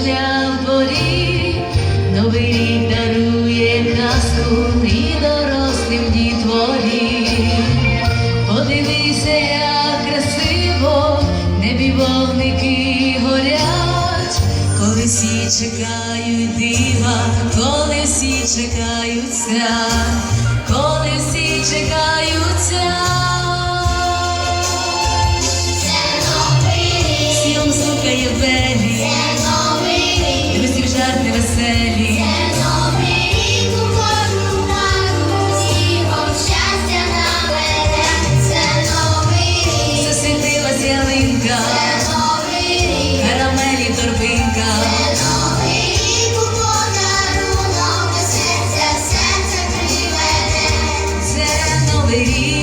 життя в дворі, новий рік дарує казку і дорослим дітворі. Подивися, як красиво, небі вогники горять, коли всі чекають дива, коли всі чекають ся, коли всі чекають. Ялинка, карамелі торбинка. Це новий рік.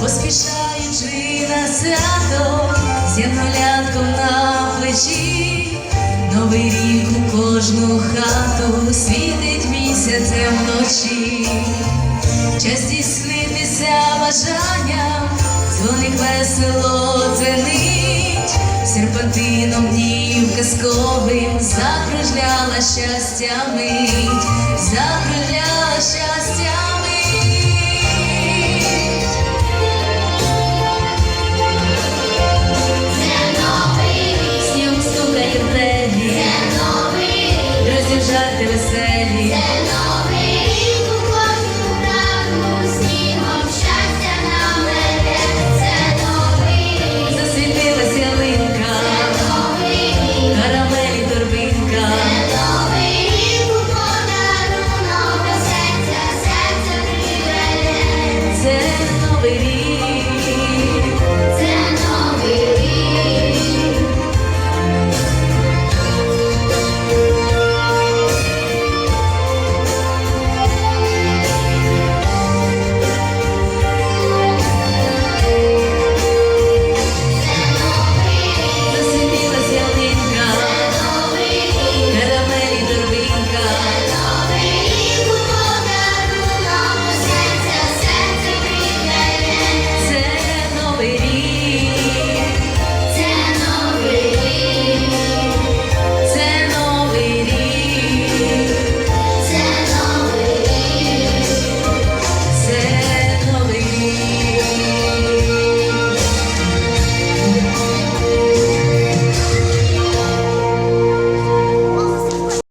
Поспішаючи на свято, з янголятком на плечі, новий рік у кожну хату світить місяця вночі, часті снитися бажанням, дзвоник весело дзенить, серпантином днів казковим. Закружляла щастя мить, закружляла щастя. Жарти веселі.